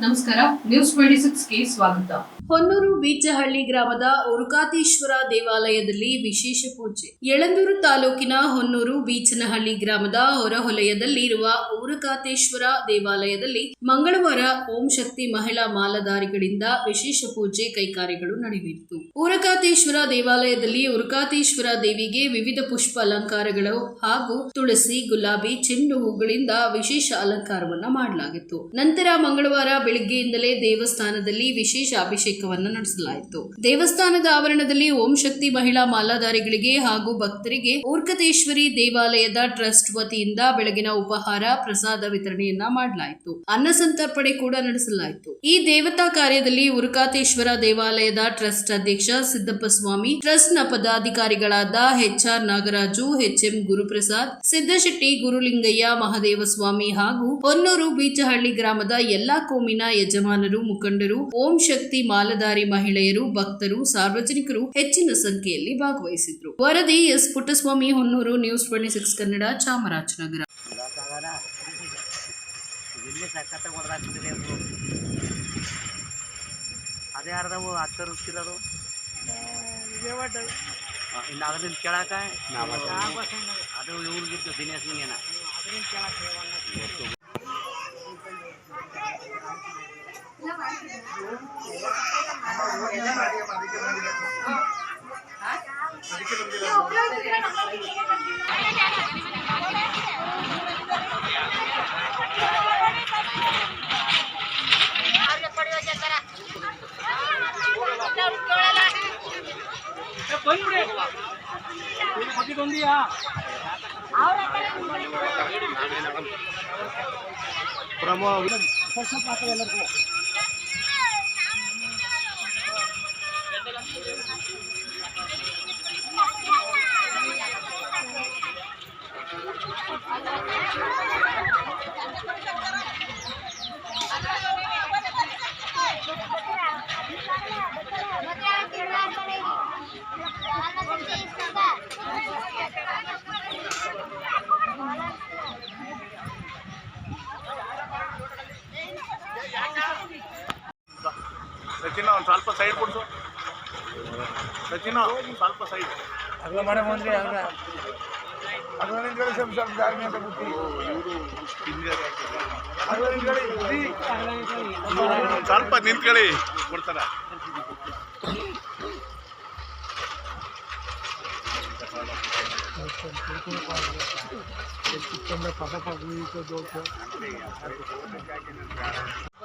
ನಮಸ್ಕಾರ news twenty ಸಿಕ್ಸ್ಗೆ ಸ್ವಾಗತ. ಹೊನ್ನೂರು ಬೀಚಹಳ್ಳಿ ಗ್ರಾಮದ ಉರುಕಾತೇಶ್ವರ ದೇವಾಲಯದಲ್ಲಿ ವಿಶೇಷ ಪೂಜೆ. ಯಳಂದೂರು ತಾಲೂಕಿನ ಹೊನ್ನೂರು ಬೀಚನಹಳ್ಳಿ ಗ್ರಾಮದ ಹೊರಹೊಲಯದಲ್ಲಿರುವ ಉರುಕಾತೇಶ್ವರ ದೇವಾಲಯದಲ್ಲಿ ಮಂಗಳವಾರ ಓಂ ಶಕ್ತಿ ಮಹಿಳಾ ಮಾಲಧಾರಿಗಳಿಂದ ವಿಶೇಷ ಪೂಜೆ ಕೈಕಾರ್ಯಗಳು ನಡೆಯಿತು ಉರಕಾತೇಶ್ವರ ದೇವಾಲಯದಲ್ಲಿ ಉರುಕಾತೇಶ್ವರ ದೇವಿಗೆ ವಿವಿಧ ಪುಷ್ಪ ಅಲಂಕಾರಗಳು ಹಾಗೂ ತುಳಸಿ, ಗುಲಾಬಿ, ಚೆಂಡು ಹೂಗಳಿಂದ ವಿಶೇಷ ಅಲಂಕಾರವನ್ನು ಮಾಡಲಾಗಿತ್ತು. ನಂತರ ಮಂಗಳವಾರ ಬೆಳಿಗ್ಗೆಯಿಂದಲೇ ದೇವಸ್ಥಾನದಲ್ಲಿ ವಿಶೇಷ ಅಭಿಷೇಕವನ್ನು ನಡೆಸಲಾಯಿತು. ದೇವಸ್ಥಾನದ ಆವರಣದಲ್ಲಿ ಓಂ ಶಕ್ತಿ ಮಹಿಳಾ ಮಾಲಾಧಾರಿಗಳಿಗೆ ಹಾಗೂ ಭಕ್ತರಿಗೆ ಊರ್ಕತೇಶ್ವರಿ ದೇವಾಲಯದ ಟ್ರಸ್ಟ್ ವತಿಯಿಂದ ಬೆಳಗಿನ ಉಪಹಾರ, ಪ್ರಸಾದ ವಿತರಣೆಯನ್ನ ಮಾಡಲಾಯಿತು. ಅನ್ನ ಸಂತರ್ಪಣೆ ಕೂಡ ನಡೆಸಲಾಯಿತು. ಈ ದೇವತಾ ಕಾರ್ಯದಲ್ಲಿ ಉರುಕಾತೇಶ್ವರ ದೇವಾಲಯದ ಟ್ರಸ್ಟ್ ಅಧ್ಯಕ್ಷ ಸಿದ್ದಪ್ಪ ಸ್ವಾಮಿ ಟ್ರಸ್ಟ್ನ ಪದಾಧಿಕಾರಿಗಳಾದ H R Nagaraju, H M Guruprasad, Siddashetty Gurulingaiah Mahadeva Swamy ಹಾಗೂ ಹೊನ್ನೂರು ಬೀಚಹಳ್ಳಿ ಗ್ರಾಮದ ಎಲ್ಲಾ ಕೋಮಿನ ಯಜಮಾನರು ಮುಖಂಡರು ಓಂ ಶಕ್ತಿ ಮಾಲಧಾರಿ ಮಹಿಳೆಯರು ಭಕ್ತರು ಸಾರ್ವಜನಿಕರು ಹೆಚ್ಚಿನ ಸಂಖ್ಯೆಯಲ್ಲಿ ಭಾಗವಹಿಸಿದ್ರು. ವರದಿ S Puttaswamy Honnur news twenty six Kannada Chamarajanagar. ಇವ್ರು. ಅದೇ ಯಾರ್ದವು ಹತ್ತು ರುಚಿರೋದು ಇನ್ನು ಅದರಿಂದ ಕೇಳಕ ಅದು ಇವ್ರಿಗಿದ್ದು ದಿನೇಶ್ ಹಿಂಗೇನ ಸಚಿನ ಒಂದು ಸ್ವಲ್ಪ ಸೈಡ್ ಕೊಡ್ಸು ಸಚಿನ ಸ್ವಲ್ಪ ಸೈಡ್ ಅಗಲ ಮಾಡೇ ಬಂದ್ರಿ ಹಂಗ ಅದ್ರ ನಿಂತ್ಕೊಳ್ಳಿ ಸ್ವಲ್ಪ ಸ್ವಲ್ಪ ದಾರಿ ಅಂತ ಬಿಟ್ಟು ಅದ್ರ ನಿಂತ್ಕೊಳ್ಳಿ ಬುದ್ಧಿ. ಸ್ವಲ್ಪ ನಿಂತ್ಕೊಳ್ಳಿ ಕೊಡ್ತಾರ.